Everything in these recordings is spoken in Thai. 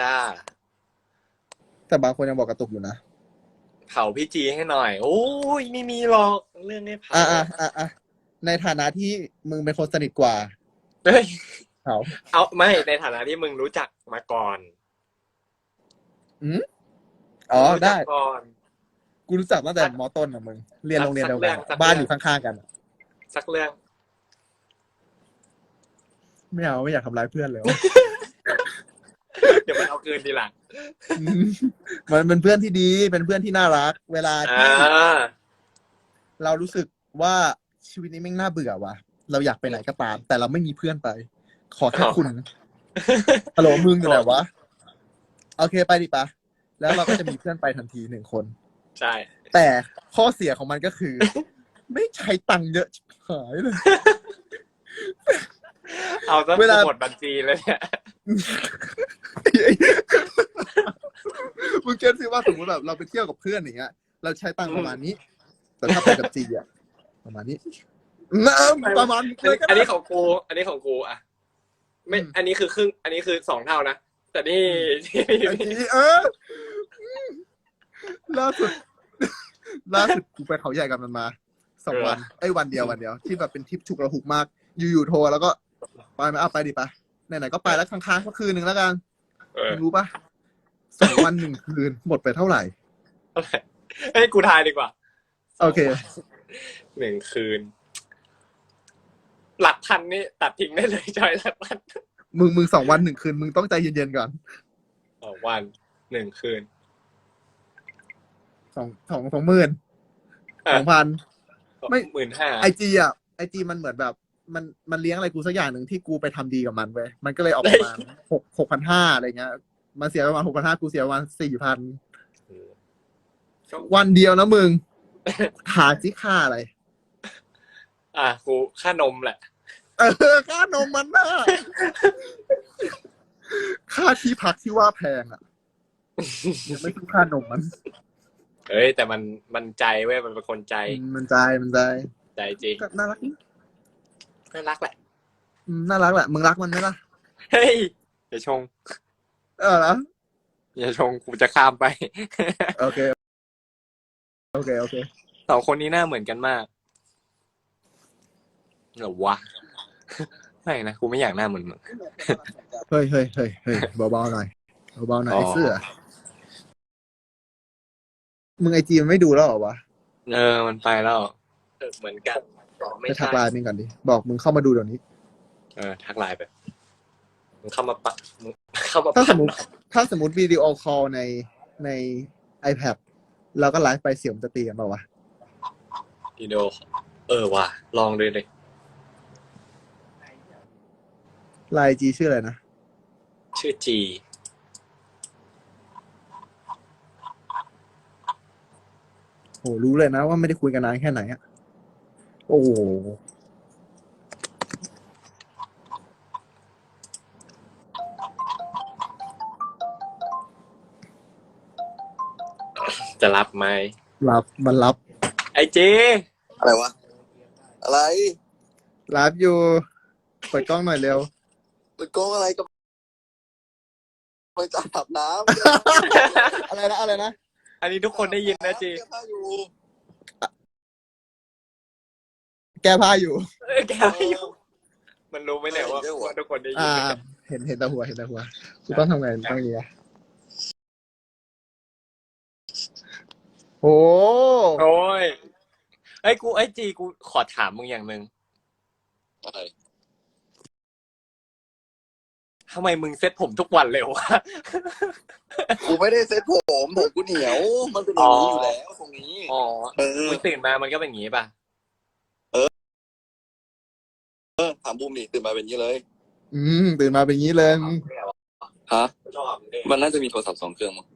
จ้า แต่บางคนยังบอกกระตุกอยู่นะ เผาพี่จีให้หน่อย โอ้ยไม่มีหรอกเรื่องนี้เผาอะอะอะอะในฐานะที่มึงเป็นคนสนิทกว่าเฮ้ยเขาเอาไม่ในฐานะที่มึงรู้จักมาก่อนอ๋อรู้จัได้ กก่อน กูรู้จักตั้งแต่มอต้นอะมึง เรียนโรงเรียนเดียวกันสักเรื่องบ้านอยู่ข้างๆกันอะสักเรื่อง ไม่เอาไม่อยากทำร้ายเพื่อนเลย เดี๋ยวมันเอา คืนทีหลังอืมมันเป็นเพื่อนที่ดีเป็นเพื่อนที่น่ารัก เวลาอ่ที่าเรารู้สึกว่าชีวิตนี้แม่งน่าเบื่อว่ะเราอยากไปไหนก็ตาม แต่เราไม่มีเพื่อนไป ขอแค่อ๋อคุณฮัลโหลมึงอยู่ไหนวะโอเคไปดิปะแล้วเราก็จะมีเพื่อนไปทันทีหนึ่งคน ใช่ แต่ข้อเสียของมันก็คือ ไม่ใช้ตังค์เยอะชิบหายเลย เอาซะเวลา หมดบัญชีเลยเนี่ย มึงเก็ตซิว่าสมมติแบบเราไปเที่ยวกับเพื่อนอย่างเงี้ย เราใช้ตังค์ประมาณนี้ แต่ถ้าไปกับจีอะประมาณนี้น้ำประมาณอันนี้ก็อันได้นี้ของกูอันนี้ของกูอะ ไม่อืมอันนี้คือครึ่ง อันนี้คือสองเท่านะ แต่นี่ไอ้จีเออล่าสุด ล่าสุดกูไปเขาใหญ่กับมันมาสองวันไอ้ยวันเดียววันเดียว ที่แบบเป็นทริปฉุกระหุกมาก อยู่ๆโทรแล้วก็ไปไหมเอาไปดิปะไหนๆก็ไปแล้วค้างๆก็คืนหนึ่งแล้วกัน เออ มึงรู้ปะ สองวันหนึ่งคืน หมดไปเท่าไหร่เท่าไหร่ให้กูทายดีกว่าโอเค หนึ่งคืน หลักพันนี่ตัดทิ้งได้เลยจอยหลักพันมึงมึงสองวันหนึ่งคืน มึงต้องใจเย็นๆก่อนสองวันหนึ่งคืนสองสองสองหมื่นสองพัน ไม่ หมื่นห้าไอจีอะไอจีมันเหมือนแบบ มันมันเลี้ยงอะไรกูสักอย่างหนึ่งที่กูไปทำดีกับมันเว้ยมันก็เลยออกประมาณหกหกพันห้าอะไรเงี้ย มันเสียประมาณหกพันห้ากูเสียประมาณสี่พันวันเดียวนะมึงหาซิค่าอะไร อะกูค่านมแหละ เออ ค่านมมันน่ะค่าที่พักที่ว่าแพงอะยังไม่คุ้มค่านมมัน เอ้ย แต่มันมันใจเว้ยมันเป็นคนใจอืมมันใจมันใจ ใจจริงก็น่ารักดีน่ารักแหละอืมน่ารักแหละ มึงรักมันไหมล่ะ เฮ้ยอย่าชง เออนะอย่าชงกูจะข้ามไป โอเค โอเค โอเค สองคนนี้หน้าเหมือนกันมากเหรอวะ ไม่นะกูไม่อยากหน้าเหมือนมึง เฮ้ยเฮ้ยเฮ้ยเฮ้ยเบาๆหน่อยเบาๆหน่อยอ๋อ ไอ้เสื้อ มึงไอจีมันไม่ดูแล้วเหรอวะเออ มันไปแล้วเออเหมือนกันอ๋อไม่ไปทัใช่กไลน์มึงก่อนดิ บอกมึงเข้ามาดูเดี๋ยวนี้ เออ ทักไลน์ไป มึงเข้ามาปะมึงเข้ามาถ้าปะสมมติถ้าสมมติวิดีโอคอลในใน iPad เราก็ไลฟ์ไปเสียงมันจะตีกันเปล่าวะวิดีโอเออว่ะ ลองดูเลยไลน์จีชื่ออะไรนะ ชื่อจีโอ้รู้เลยนะว่าไม่ได้คุยกันนานแค่ไหนอะโอ้โห จะรับไหมรับมันรับไอจีอะไรวะ อะไรรับอยู่เปิดกล้องหน่อยเร็วเปิดกล้องอะไรกับไปจะอาบน้อะไรนะอะไรนะอันนี้ทุกำคนได้ยินนะจีเสื้อผ้าอยู่แก้ผ้าอยู่เออแกไม่อยู่ มันรู้ไหมเนี่ยว่าว่าทุกคนได้ยินอ่า เห็นเห็นแต่หัวเห็นแต่หัวกูต้องทำไงต้องนี้อ โอ้โอ้ยไอ้ยกูไอ้จีกูขอถามมึงอย่างหนึ่งอะไรทำไมมึงเซ็ตผมทุกวันเลยวะ กูไม่ได้เซ็ตผมผมกูเหนียว มันเป็นอย่างนี้อยู่แล้วตรงนี้ อ๋อเออ มึงตื่นมามันก็เป็นอย่างนี้ป่ะ เออถามบูมดิตื่นมาเป็นอย่างนี้เลย อืมตื่นมาเป็นอย่างนี้เลยฮะ มันน่าจะมีโทรศัพท์สองเครื่องมั้ง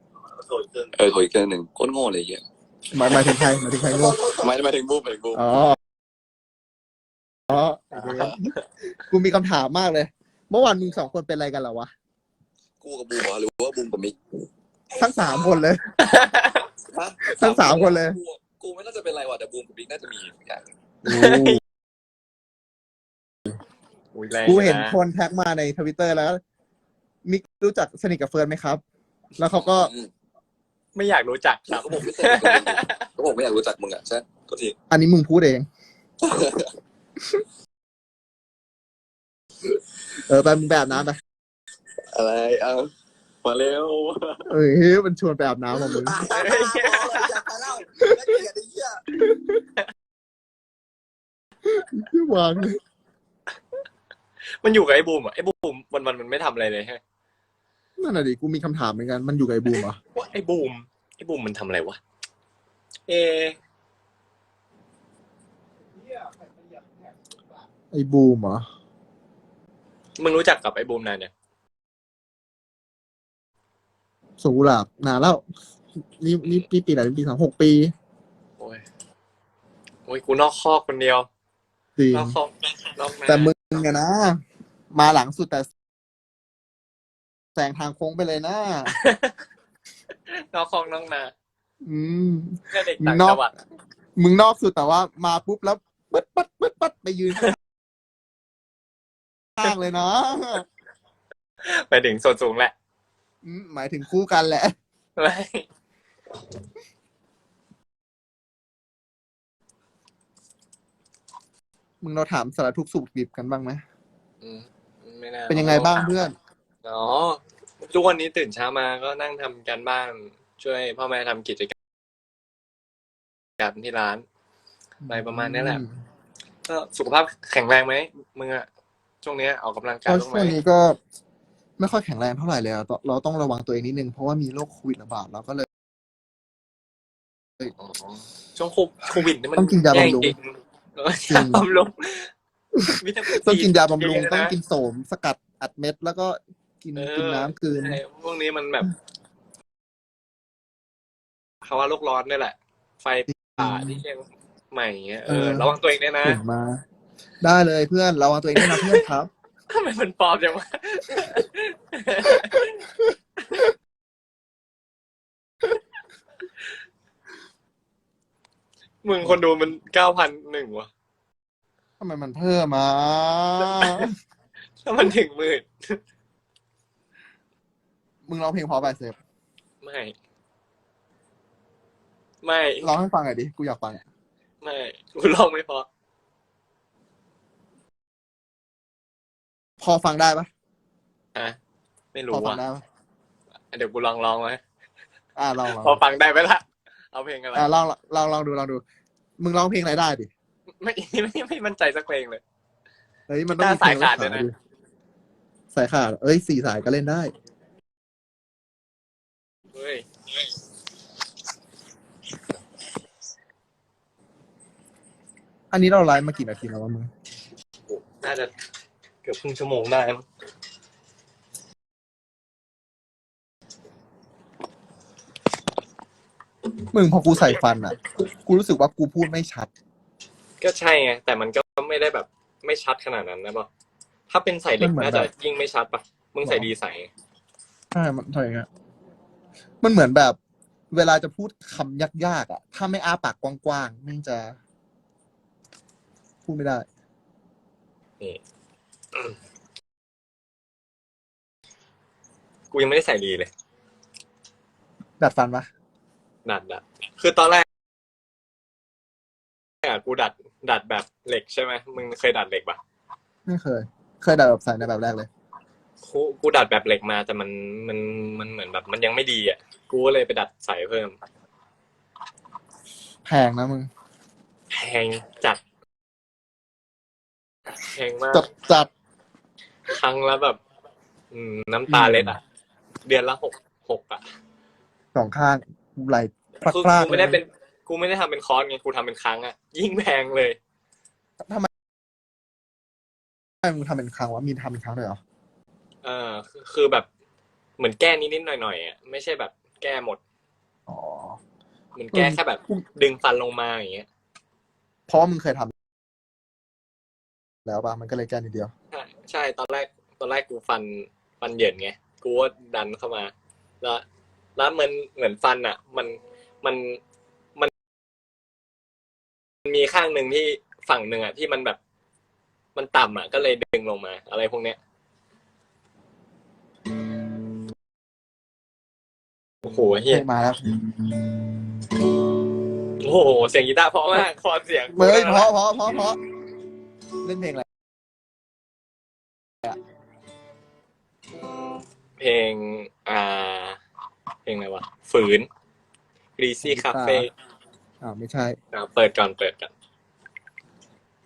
เออโทรอีกเครื่องหนึ่งโคตรโง่เลยเหี้ย หมายหมายถึงใครหมายถึงใครโง่ไม่ได้หมายถึงบูมหมายถึงบูมอ๋ออ๋อโอเคกูมีคำถามมากเลย เมื่อวานมึงสองคนเป็นอะไรกันเหรอวะกูกับบูมเหรอหรือว่าบูมกับมิกทั้งสามคนเลย ฮะทั้งสามคนเลย กูกูไม่น่าจะเป็นไรว่ะแต่บูมกับมิกน่าจะมีอย่างอุ้ยแรงกูเห็นนะคนแท็กมาในทวิตเตอร์แล้วมิกรู้จักสนิทกับเฟิร์นไหมครับ แล้วเขาก็อืม ไม่อยากรู้จักครับ ก็ผมไม่เคยก็ผมไม่อยากรู้จักมึงอะใช่ก็ทีอันนี้มึงพูดเอง เออไปมึงไปอาบน้ำไปอะไรเอามาเร็วเอ้ยมันชวนไปอาบน้ำของมึงวางเลยมันอยู่กับไอ้บูมอะไอ้บูมวันวันๆมันไม่ทำอะไรเลยฮะนั่นน่ะดิกูมีคำถามเหมือนกันมันอยู่กับไอ้บูมเหรอว่า ไอ้บูมไอ้บูมมันทำอะไรวะเอ ไอ้บูมเหรอมึงรู้จักกับไอ้บูมนานเนี่ยงสวนกุหลาบนานแล้ว นี่นี่ปีปีไหนปีสองหกปีโอ้ยโอ้ยกูนอกคอกคนเดียวจริงนอกคอกนอกนาแต่มึงอะนะ มาหลังสุดแต่แซงทางโค้งไปเลยนะ นอกคอกนอกนาอืมแค่เด็กต่างนอกจังหวัดมึงนอกสุดแต่ว่ามาปุ๊บแล้วปัดปัดปัดปัดไปยืนข้างเลยนะไปถึงส่วนสูงแหละอืมหมายถึงคู่กันแหละไม่มึงเราถามสารทุกข์สุขดิบกันบ้างไหมอืมไม่น่าเป็นยังไงบ้างเพื่อน อ๋อ ทุกวันนี้ตื่นเช้ามาก็นั่งทำการบ้านช่วยพ่อแม่ทำกิจกรรมที่ร้านอะไรประมาณนี้แหละ ก็สุขภาพแข็งแรงไหมมึงอะช่วงเนี้ยออกกำลังกายก็บ้างไหมช่วงนี้ก็ไม่ค่อยแข็งแรงเท่าไหร่เลยอะเราเราต้องระวังตัวเองนิดนึงเพราะว่ามีโรคโควิดระบาดเราก็เลย อ๋อช่วงโควิดนี่มันต้องกินยาบำรุงแย่จริเออยาบำรุงวิตามิน ต้องกินยาบำรุงเยะๆะต้องกินโสมสกัดอัดเม็ด แล้วก็ กินเออกินน้ำคืน ใช่พวกนี้มันแบบภาวะโลกร้อนนี่แหละ ไฟป่าที่เชียงใหม่เงี้ยเออเออ ระวังตัวเองด้วยนะเห็นมา ได้เลยเพื่อนระวังตัวเองด้วยนะเพื่อนครับ ทำไมมันปลอมจังวะ มึงคนดูมันเก้าพันหนึ่งวะทำไมมันเพิ่มมา ถ้ามันถึงหมื่น มึงร้องเพลงเพอไปเซฟไม่ ไม่ร้องให้ฟังหน่อยดิ กูอยากฟังอะไม่กูลองไม่พอ พอฟังได้ปะอะ ไม่พรู้อฟังว่ะได้ปะเดี๋ยวกูลองลองไว้อ่าลองลองพอฟังได้ไหมล่ะ เอาเพลงอะไร อ่าลองลองลองดูลองดู มึงร้องเพลงอะไรได้ดิ ไม่ไม่ไม่มั่นใจสักเพลงเลย เฮ้ยมันต้องมีเพลงสายขาดด้วยนะ สายขาด เอ้ยสี่สายก็เล่นได้เฮ้ยอันนี้เราไลฟ์มากี่นาทีแล้ววะมึงน่าจะเกือบครึ่งชั่วโมงได้มั้งมึงพอกูใส่ฟันอะ กูรู้สึกว่ากูพูดไม่ชัด ก็ใช่ไง แต่มันก็ไม่ได้แบบไม่ชัดขนาดนั้นนะป่ะถ้าเป็นใส่เหล็กมันเหมือนน่าจะแบบยิ่งไม่ชัดป่ะมึงใส่ดีใส่ใช่มันใช่ครับ มันเหมือนแบบ เวลาจะพูดคำยากๆอะ ถ้าไม่อ้าปากกว้างๆมันจะ พูดไม่ได้ นี่อืมกูยังไม่ได้ใส่ดีเลยดัดฟันปะดัดดัดคือตอนแรกอะกูดัด ดัดแบบเหล็กใช่ไหมมึงเคยดัดเหล็กปะไม่เคย เคยดัดแบบใส่ในแบบแรกเลย กูกูดัดแบบเหล็กมา แต่มันมันมันเหมือนแบบ มันยังไม่ดีอะกูก็เลยไปดัดใส่เพิ่มแพงนะมึง แพงจัดแพงมากจัดจัดครั้งละแบบ อืม น้ำตาเล็ดอะ เดือนละหกหกอะสองข้างไหลพคือลากกูๆไม่ได้ลยเป็น กูไม่ได้ทำเป็นคอร์สไงกูทำเป็นครั้งอะ ยิ่งแพงเลยทำไมทำไมมึงทำเป็นครั้งวะมีทำเป็นครั้งเลยเหรอ เออคือคือแบบเหมือนแก้นิดๆหน่อยๆอะไม่ใช่แบบแก้หมดอ๋อ เหมือนแก้แค่แบบกูดึงฟันลงมาอย่างเงี้ยเพราะว่ามึงเคยทำแล้วปะมันก็เลยแก้นิดเดียว ใช่ใช่ตอนแรกตอนแรกกูฟันฟันเหยินไงกูว่าดันเข้ามา แล้วแล้วมันเหมือนฟันอะ มันมันมันมันมีข้างหนึ่งที่ฝั่งหนึ่งอะที่มันแบบ มันต่ำอะก็เลยดึงลงมา อะไรพวกเนี้ย โอ้โหเฮีเพยลงมาแล้วโอ้โห เสียงกีตาร์เพราะมากคอเสียงเฮ้ยเพราะเพราะเพราะเพราะเล่นเพลงอะไรเพลง อ่า เพลงอะไรวะ ฝืน Greasy Cafe อ้าวไม่ใช่อ่าเปิดก่อนเปิดก่อน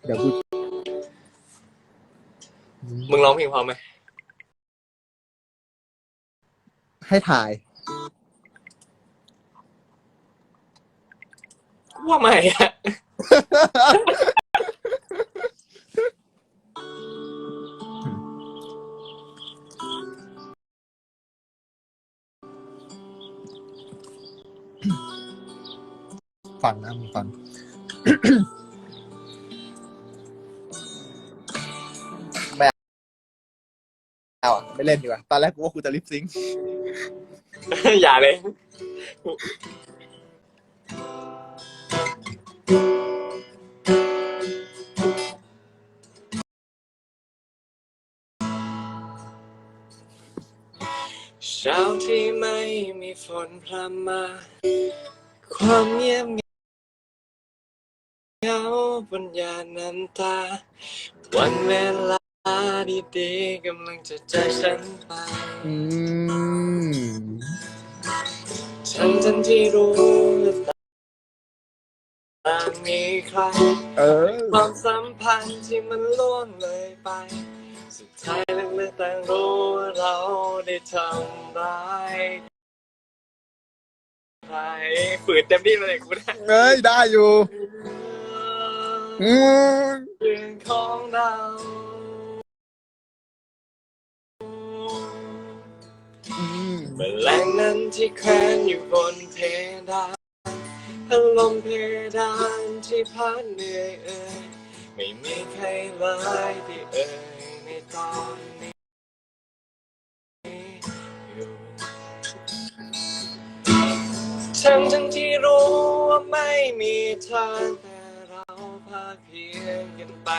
เดี๋ยวกูมึงร้องเพลงพอไหมให้ถ่าย ว่าไม่อะฟังนะมึงฟัง ไม่เอาอะไม่เล่นดีกว่า ตอนแรกกูว่ากูจะลิปซิงค์ อย่าเลย เช้าที่ไม่มีฝนพรำมา ความเงียบเหงาบนยานน้ำตา วันเวลาดีๆกำลังจะจากฉันไป อืม ฉันทันที่รู้ว่า ต่างมีใครเออ ความสัมพันธ์ที่มันล่วงเลยไป สุดท้ายลึกๆต่างรู้ว่าเราได้ทำร้ายใครฝืนเต็มที่เลยกูนะเอ้ยได้อยู่อืมเรื่องของเราอืมเมื่อแรงนั้นที่แควนอยู่บนเพดานพัด ลมเพดานที่พัดเหนื่อยเอ่ยไม่มีใครเลยที่เอ่ยในตอนนี้อยู่ทั้งทั้งที่รู้ว่าไม่มีทางแต่เราพาเพียงกันไป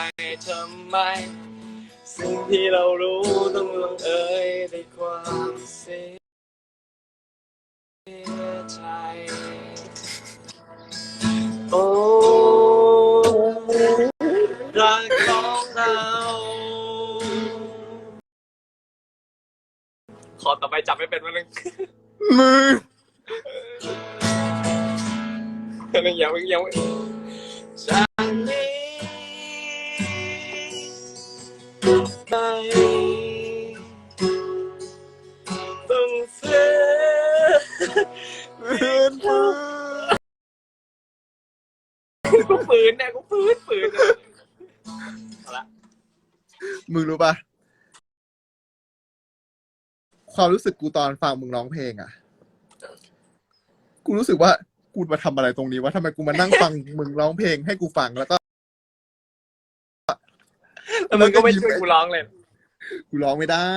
ทำไม สิ่งที่เรารู้ต้องลงเอ่ยด้วยความเสียใจ รักของเรา ขอต่อไปจับไม่เป็นวันนึงมือวันนึงยังไม่ยัง ความรู้สึกกูตอนฟังมึงร้องเพลงอะ กูรู้สึกว่ากูมาทำอะไรตรงนี้วะทำไมกูมานั่งฟัง มึงร้องเพลงให้กูฟังแล้วก็แล้วมึงก็ไม่ช่วยกูร้องเลย กูร้องไม่ได้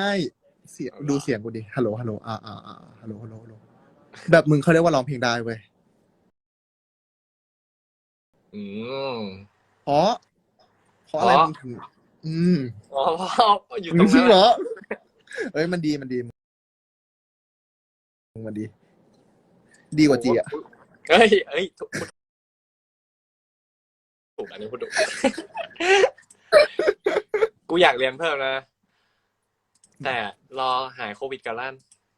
เสียงดูเสียงกูดิฮัลโหลฮัลโหลอ่าอ่าอ่าฮัลโหลฮัลโหลฮัลโหลแบบมึงเขาเรียกว่าร้องเพลงได้เว้ยอืมเพราะเพราะอะไรเพราะมึงถึงอืมอ๋ออยู่ตรมึงงจรินั้งนเหรแหละอเอ้ยมันดีมันดี มันดี ดีกว่าจีอะเฮ้ยเฮ้ยถูกถูกอันนี้พูดถูกกูอยากเรียนเพิ่มนะ แต่รอหายโควิดกันล้าน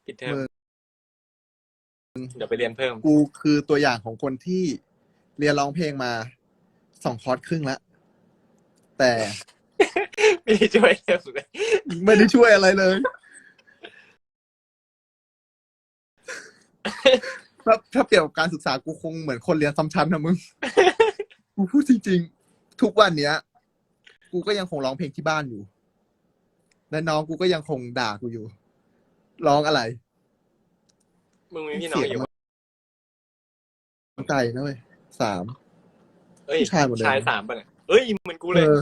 ปิดเทอมมึงเดี๋ยวไปเรียนเพิ่ม กูคือตัวอย่างของคนที่เรียนร้องเพลงมาสองคอร์สครึ่งแล้วแต่ ไม่ได้ช่วยเรื่องเลยไม่ได้ช่วยอะไรเลย ถ้าถ้าเปรียบกับการศึกษากูคงเหมือนคนเรียนซ้ำชั้นนะมึง กูพูดจริงๆ ทุกวันเนี้ย กูก็ยังคงร้องเพลงที่บ้านอยู่ และน้องกูก็ยังคงด่ากูอยู่ ร้องอะไรมึงมีพี่น้องอยู่ปะใจนะเว้ยสาม เอ้ยผู้ชายหมดเลย ชายสามป่ะเนี่ยเอ้ยเหมือนกูเลย เออ